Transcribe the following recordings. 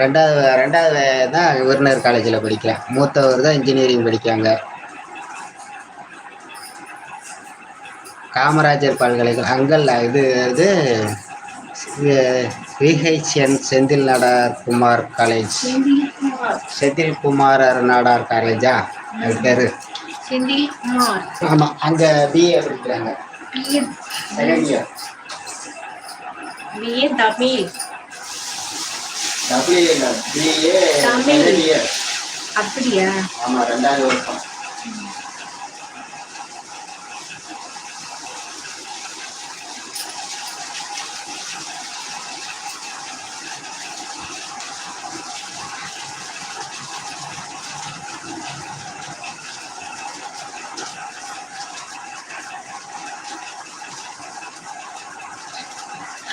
ரெண்டாவது ரெண்டாவது தான் விருநர் காலேஜில் படிக்கிறேன் மூத்தவர் தான் இன்ஜினியரிங் படிக்காங்க காமராஜர் பல்கலைக்கழகம் அங்கல்ல இது இது விஹெச்என் செந்தில் நாடார் குமார் காலேஜ். செந்தில் குமார் நாடார் காலேஜா? அது பேர். ஆமாம் அங்கே பிஏ படிக்கிறாங்க. BA Tamil W BA Tamil. Second year அப்படியா ஆமாம் ரெண்டாவது வருஷம்.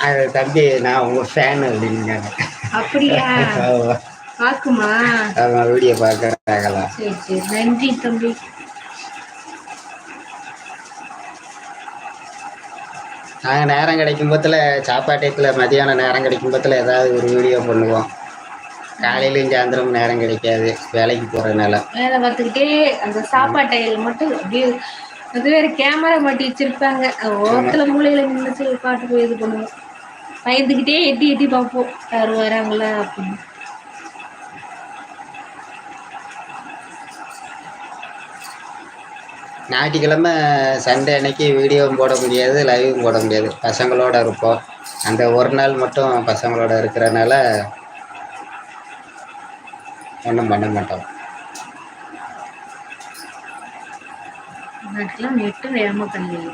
அது தம்பி நான் உங்கள் ஃபேன் அப்படின்னாங்க அப்படியா? பாக்குமா வீடியோ பார்க்குறாங்களா? சரி சரி. நன்றி தம்பி. நாங்கள் நேரம் கிடைக்கும் போதில் சாப்பாட்டயத்தில் மதியானம் நேரம் கிடைக்கும் போதில் ஏதாவது ஒரு வீடியோ பண்ணுவோம். காலையிலையும் சாயந்தரம் நேரம் கிடைக்காது வேலைக்கு போகிறதுனால வேலை பார்த்துக்கிட்டே அந்த சாப்பாட்டையில் மட்டும் அப்படியே அது வேற கேமரா மாட்டி வச்சிருப்பாங்க. ஓரத்துல மூலையில நின்று பாட்டு போய் இது பண்ணுவோம். பயந்துக்கிட்டே எட்டி எட்டி பார்ப்போம். யார் வராங்களா அப்படின்னு. ஞாயிற்றுக்கிழமை சண்டே அன்னைக்கு வீடியோவும் போட முடியாது லைவும் போட முடியாது. பசங்களோட இருப்போம். அந்த ஒரு நாள் மட்டும் பசங்களோட இருக்கிறனால ஒன்றும் பண்ண மாட்டோம். நாட்டுலாம் நெட்டு வேகமா பண்ணல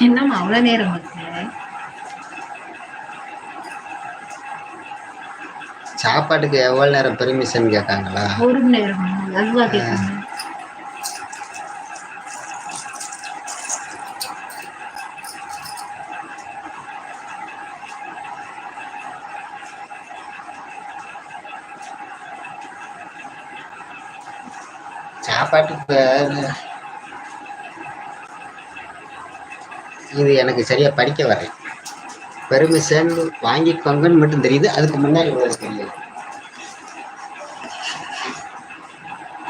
என்னம்மா அவ்வளோ நேரம் சாப்பாட்டுக்கு எவ்வளோ நேரம் பெர்மிஷன் கேட்காங்களா? ஒரு மணி நேரம் அதுவா கேட்காங்க சாப்பாட்டுக்கு இது எனக்கு சரியா படிக்க வரேன் பெர்மிஷன் வாங்கிக்கோங்கன்னு மட்டும் தெரியுது. அதுக்கு முன்னாடி உள்ளது தெரியல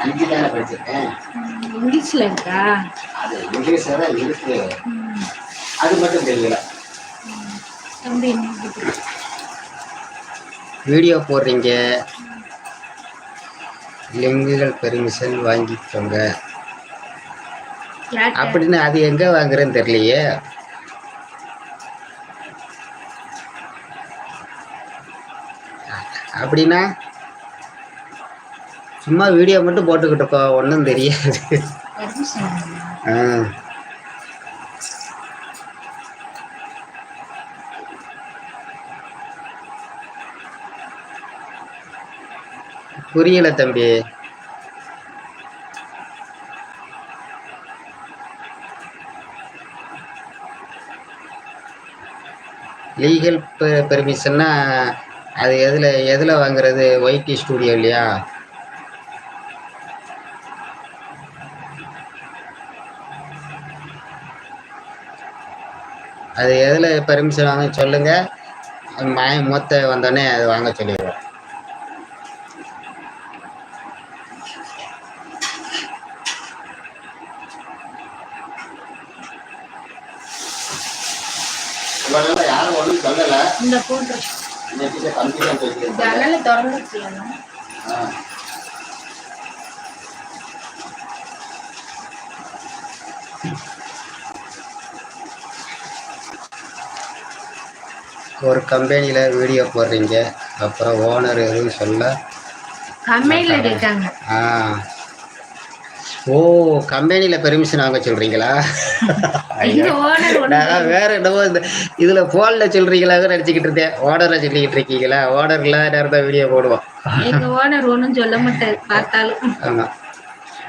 அஞ்சு தானே படிச்சிருக்கேன்? இங்கிலீஷ்ல இருக்கா? அது இங்கிலீஷில் தான் இருக்கு. ம். அது மட்டும் தெரியல? வீடியோ போடுறீங்க. லிங்குகள் பெர்மிஷன் வாங்கிக்கோங்க? அப்படின்னு அது எங்க வாங்குறேன்னு தெரியலையே. அப்படின்னா சும்மா வீடியோ மட்டும் போட்டுக்கிட்டு இருக்கோம் ஒன்றும் தெரியாது ஆ. புரியல தம்பி லீகல் பெர்மிஷன்னா அது எதில் எதில் வாங்குறது? ஒய்டி ஸ்டூடியோ இல்லையா? அது எதில் பெர்மிஷன் வாங்க சொல்லுங்கள் மாய மூத்த வந்தோடனே அது வாங்க சொல்லிடுவோம் யாரும் ஒன்றும் சொல்லலை. இந்த பேசியிருக்காங்க ஜன்னல. ஒரு கம்பெனியில் வீடியோ போடுறீங்க. அப்புறம் ஓனர் எதுவும் சொல்ல? கம்மையில இருக்காங்க ஆ. ஓ கம்பெனியில் பெர்மிஷன் வாங்க ஒண்ணு நான் வேற என்னவோ இந்த இதில் ஃபோனில் சொல்கிறீங்களாக நினச்சிக்கிட்டு இருந்தேன். ஓனரை சொல்லிக்கிட்டு இருக்கீங்களா? ஓனர் இல்லாத நேரம் வீடியோ போடுவோம். எங்க ஓனர் சொல்ல மாட்டாரு பார்த்தாலும்.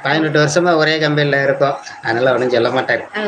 பதினெட்டு வருஷமாக ஒரே கம்பெனியில் இருக்கோம். அதனால் ஒன்றும் சொல்ல மாட்டார்.